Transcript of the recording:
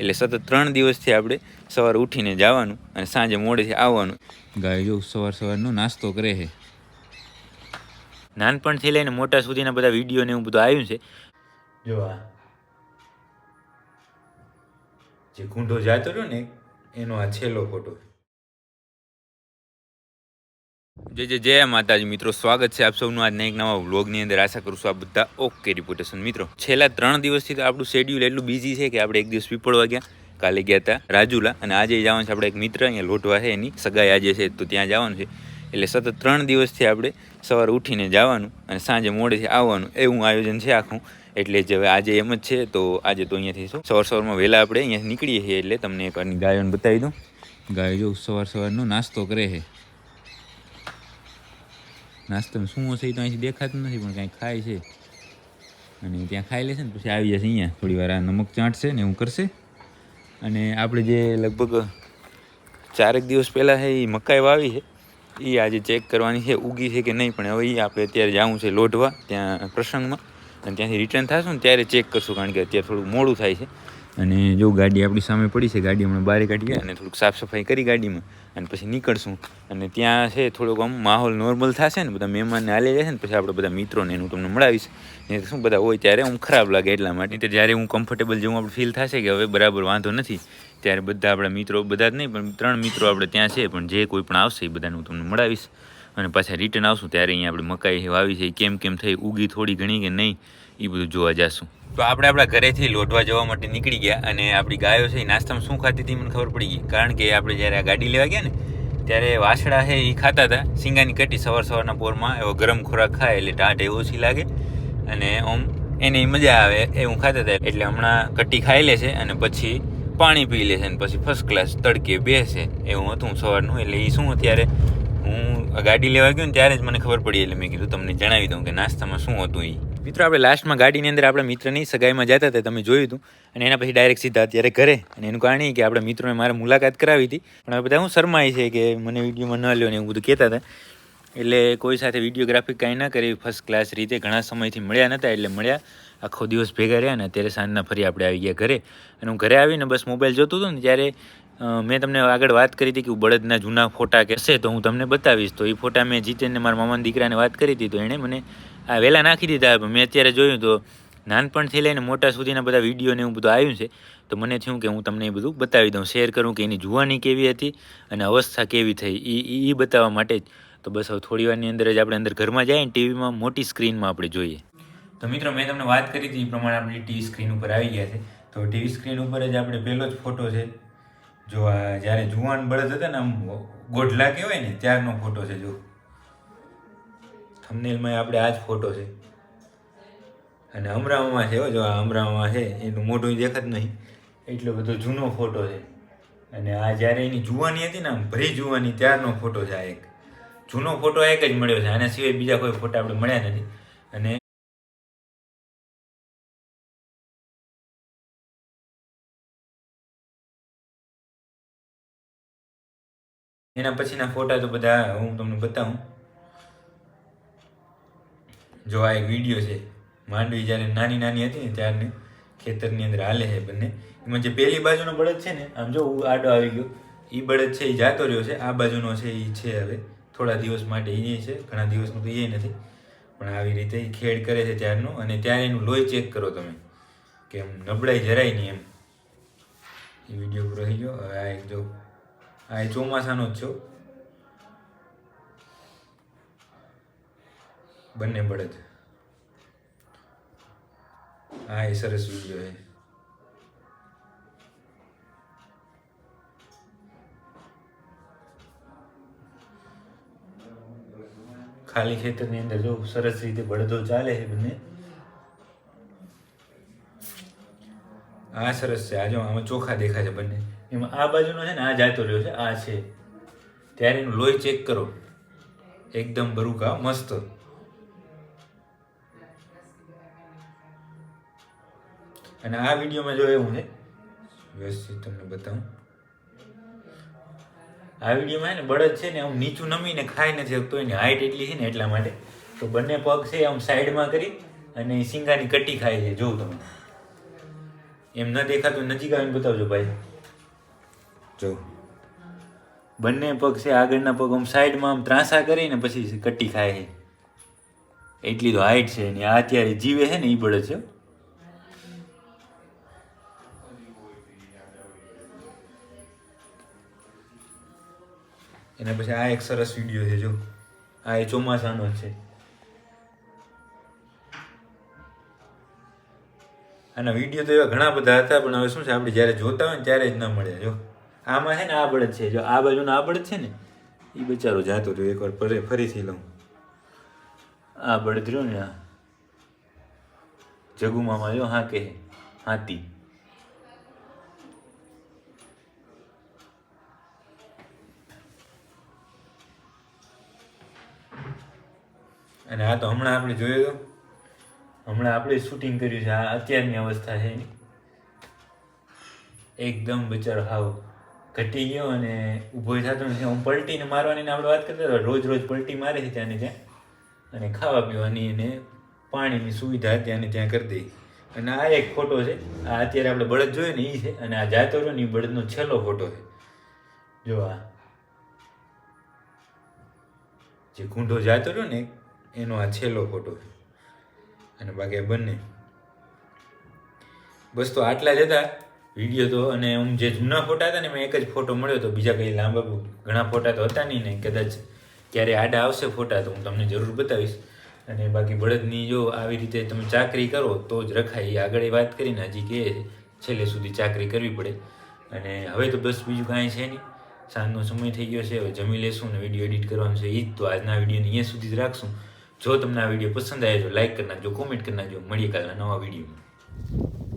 એટલે સતત ત્રણ દિવસથી આપણે સવારે ઉઠીને જવાનું અને સાંજે મોડેથી આવવાનું. ગાય જો સવાર સવારનો નાસ્તો કરે છે. નાનપણથી લઈને મોટા સુધીના બધા વીડિયો ને એવું બધું આવ્યું છે. જો આ જે ગુંડો જાતો રહ્યો ને એનો આ છેલ્લો ફોટો જય જય જય માતાજી મિત્રો, સ્વાગત છે આપ સૌનું આજના એક નવા વ્લોગની અંદર. આશા કરું છું આ બધા ઓકે રિપોર્ટેશન. મિત્રો, છેલ્લા ત્રણ દિવસથી તો આપણું શેડ્યુલ એટલું બિઝી છે કે આપણે એક દિવસ પીપળવા ગયા. કાલે ગયા હતા રાજુલા અને આજે જવાનું છે આપણે એક મિત્ર, અહીંયા લોટવા છે એની સગાઈ આજે છે તો ત્યાં જવાનું છે. એટલે સતત ત્રણ દિવસથી આપણે સવારે ઉઠીને જવાનું અને સાંજે મોડેથી આવવાનું એવું આયોજન છે આખું. એટલે જ હવે આજે એમ જ છે તો આજે તો અહીંયાથી સવાર સવારમાં વહેલા આપણે અહીંયા નીકળીએ છીએ એટલે તમને એક ગાયોને બતાવી દઉં. ગાય જો સવાર સવારનો નાસ્તો કરે છે. નાસ્તામાં શું હશે એ તો અહીંથી દેખાતું નથી, પણ કાંઈ ખાય છે. અને ત્યાં ખાઈ લેશે ને, પછી આવી જશે અહીંયા. થોડી વાર આ નમક ચાટશે ને એવું કરશે. અને આપણે જે લગભગ ચારેક દિવસ પહેલાં છે એ મકાઈ વાવી છે એ આજે ચેક કરવાની છે, ઉગી છે કે નહીં, પણ હવે એ આપણે અત્યારે જવું છે લોઢવા, ત્યાં પ્રસંગમાં. અને ત્યાંથી રિટર્ન થશું ને ત્યારે ચેક કરશું, કારણ કે અત્યારે થોડું મોડું થાય છે. અને જો ગાડી આપણી સામે પડી છે, ગાડી હમણાં બહાર કાઢીએ અને થોડુંક સાફ સફાઈ કરી ગાડીમાં અને પછી નીકળશું. અને ત્યાં છે થોડોક આમ માહોલ નોર્મલ થશે ને, બધા મહેમાનને હાલી જશે ને, પછી આપણે બધા મિત્રોને એનું તમને મળાવીશ. ને શું બધા હોય ત્યારે હું ખરાબ લાગે એટલા માટે. તો જ્યારે હું કમ્ફર્ટેબલ જેવું આપણે ફીલ થશે કે હવે બરાબર વાંધો નથી, ત્યારે બધા આપણા મિત્રો, બધા જ નહીં, પણ ત્રણ મિત્રો આપણે ત્યાં છે, પણ જે કોઈ પણ આવશે એ બધાને હું તમને મળાવીશ. અને પાછા રિટર્ન આવશું, ત્યારે અહીંયા આપણે મકાઈ વાવી છે કેમ કેમ થઈ ઉગી થોડી ઘણી કે નહીં એ બધું જોવા જશું. તો આપણે આપણા ઘરેથી લોટવા જવા માટે નીકળી ગયા અને આપણી ગાયો છે એ નાસ્તામાં શું ખાતી હતી મને ખબર પડી ગઈ. કારણ કે આપણે જ્યારે આ ગાડી લેવા ગયા ને, ત્યારે વાછડા છે એ ખાતા હતા. સિંગાની કટી સવાર સવારના પોરમાં, એવો ગરમ ખોરાક ખાય એટલે ટાઢ ઓછી લાગે. અને આમ એને મજા આવે એવું ખાતા હતા. એટલે હમણાં કટી ખાઈ લે છે અને પછી પાણી પી લે છે અને પછી ફર્સ્ટ ક્લાસ તડકે બેસે એવું હતું સવારનું. એટલે એ શું અત્યારે હું ગાડી લેવા ગયો ને ત્યારે જ મને ખબર પડી એટલે મેં કીધું તમને જણાવી દઉં કે નાસ્તામાં શું હતું એ મિત્રો, આપણે લાસ્ટમાં ગાડીની અંદર આપણા મિત્રની સગાઈમાં જતા હતા, તમે જોયું હતું. અને એના પછી ડાયરેક્ટ સીધા અત્યારે ઘરે. અને એનું કારણ કે આપણા મિત્રોને મારે મુલાકાત કરાવી હતી. પણ હવે બધા હું શરમાય છે કે મને વિડીયોમાં ન લ્યો ને એવું બધું કહેતા હતા. એટલે કોઈ સાથે વિડીયોગ્રાફી કાંઈ ના કરી ફર્સ્ટ ક્લાસ રીતે ઘણા સમયથી મળ્યા નહોતા એટલે મળ્યા. આખો દિવસ ભેગા રહ્યા ને અત્યારે સાંજના ફરી આપણે આવી ગયા ઘરે. અને હું ઘરે આવીને બસ મોબાઈલ જોતો હતો ને ત્યારે મેં તમને આગળ વાત કરી હતી કે બળદના જૂના ફોટા કે હશે તો હું તમને બતાવીશ. તો એ ફોટા મેં જીતેને મારા મામાના દીકરાને વાત કરી હતી તો એણે મને આ વહેલા નાખી દીધા. પણ મેં અત્યારે જોયું તો નાનપણથી લઈને મોટા સુધીના બધા વીડિયો ને એવું બધું આવ્યું છે. તો મને થયું કે હું તમને એ બધું બતાવી દઉં શેર કરું કે એની જુવાની કેવી હતી અને અવસ્થા કેવી થઈ. એ એ બતાવવા માટે જ. તો બસ હવે થોડી વારની અંદર જ આપણે અંદર ઘરમાં જઈએ ને ટીવીમાં મોટી સ્ક્રીનમાં આપણે જોઈએ. તો મિત્રો, મેં તમને વાત કરી હતી, એ પ્રમાણે આપણે ટીવી સ્ક્રીન ઉપર આવી ગયા છે. તો ટીવી સ્ક્રીન ઉપર જ આપણે પહેલો જ ફોટો છે. જો આ જ્યારે જુવાન બળદ હતા ને, આમ ગોઢલા કહેવાય ને, ત્યારનો ફોટો છે, જો. થમનેલમાં આપણે આ જ ફોટો છે. અને અમરાવામાં છે જો આ અમરાવામાં છે, એનું મોઢું દેખત નહીં. એટલો બધો જૂનો ફોટો છે. અને આ જ્યારે એની જુવાની હતી ને, આમ ભરી જુવાની, ત્યારનો ફોટો છે આ એક. જૂનો ફોટો એક જ મળ્યો છે, આના સિવાય બીજા કોઈ ફોટા આપણે મળ્યા નથી. અને એના પછીના ફોટા તો બધા હું તમને બતાવું. જો આ એક વીડિયો છે, માંડવી જ્યારે નાની નાની હતી ને ત્યારની ખેતરની અંદર હાલે છે બંને. એમાં જે પહેલી બાજુનો બળદ છે ને, આમ જો આડો આવી ગયો એ બળદ છે એ જાતો રહ્યો છે, આ બાજુનો છે એ છે હવે. થોડા દિવસ માટે એ છે, ઘણા દિવસનું તો એ નથી. પણ આવી રીતે એ ખેડ કરે છે ત્યારનું અને ત્યારે એનું લોહી ચેક કરો તમે. કે એમ નબળાઈ જરાય નહીં એમ. એ વીડિયો પૂરો થઈ ગયો. હવે આ એક જો આ ચોમાસાનો જ છો. બંને બળદ. હા એ સરસ વીડિયો છે. ખાલી ખેતરની અંદર જો સરસ રીતે બળદો ચાલે છે બંને. હા સરસ છે. આજે આમાં ચોખા દેખાય છે બંને. એમાં આ બાજુનો છે ને, આ જાતો રહ્યો છે, આ છે. ત્યારે એનું લોહી ચેક કરો. એકદમ બરુકા, મસ્ત. અને આ વિડીયોમાં જો એવું છે, વ્યવસ્થિત તમને બતાવું. આ વિડીયોમાં ને, બળદ છે ને, આમ નીચું નમીને ખાઈ નથી શકતો, એની હાઈટ એટલી છે ને, એટલા માટે. તો બંને પગ છે આમ સાઈડમાં કરી અને સિંગાની કટી ખાય છે. જોઉં તમે. એમ ન દેખાતું, નજીક આવીને બતાવજો ભાઈ. જો. બંને પગ છે, આગળના પગ આમ સાઈડમાં આમ ત્રાંસા કરીને પછી કટ્ટી ખાય છે. એટલી તો હાઈટ છે ને, આ અત્યારે જીવે છે ને એ પડે છે. એના પછી આ એક સરસ વીડિયો છે, જો. આ એ ચોમાસાનો છે. આના વીડિયો તો એવા ઘણા બધા હતા, પણ હવે શું છે, આપણે જ્યારે જોતા હોય ને ત્યારે જ ના મળે, જો. આમાં છે ને આ બળદ છે, જો આ બાજુનો આ બળદ છે ને એ બચારો જાતો રહ્યો એકવાર ફરી, ફરીથી લઉં. આ બળદ રહ્યો ને આ. જગુમામાં જો હા કે હાથી અને આ તો હમણાં આપણે જોયો હમણાં આપણે શૂટિંગ કર્યું છે. આ અત્યારની અવસ્થા છે એકદમ બિચારો હાવ ઘટી ગયો અને ઊભો થતો નથી. હું પલટીને મારવાની આપણે વાત કરતા હતા, રોજ રોજ પલટી મારે છે ત્યાં ને ત્યાં. અને ખાવા પીવાની અને પાણીની સુવિધા ત્યાં ને ત્યાં કરી દઈ. અને આ એક ફોટો છે. આ અત્યારે આપણે બળદ જોઈએ ને એ છે. અને આ જાતો રહ્યો ને એ બળદનો છેલ્લો ફોટો છે. જો આ. જે ગુંઢો જાતો રહ્યો ને એનો આ છેલ્લો ફોટો છે. અને બાકી બંને. બસ તો આટલા જ હતા. વીડિયો તો અને હું જે જૂના ફોટા હતા ને મેં એક જ ફોટો મળ્યો તો બીજા કંઈ લાંબા ઘણા ફોટા તો હતા નહીં ને, કદાચ ક્યારે આડા આવશે ફોટા તો હું તમને જરૂર બતાવીશ. અને બાકી બળદની જો આવી રીતે તમે ચાકરી કરો તો જ રખાય. એ આગળ એ વાત કરીને હજી કે છેલ્લે સુધી ચાકરી કરવી પડે. અને હવે તો બસ બીજું કાંઈ છે નહીં. સાંજનો સમય થઈ ગયો છે, હવે જમી લેશું ને વીડિયો એડિટ કરવાનું છે. એ જ તો આજના વિડીયોને અહીંયા સુધી જ રાખશું. જો તમને આ વીડિયો પસંદ આવ્યો તો લાઇક કરી નાખજો, કોમેન્ટ કરી નાખજો. મળીએ કાલના નવા વિડીયોમાં.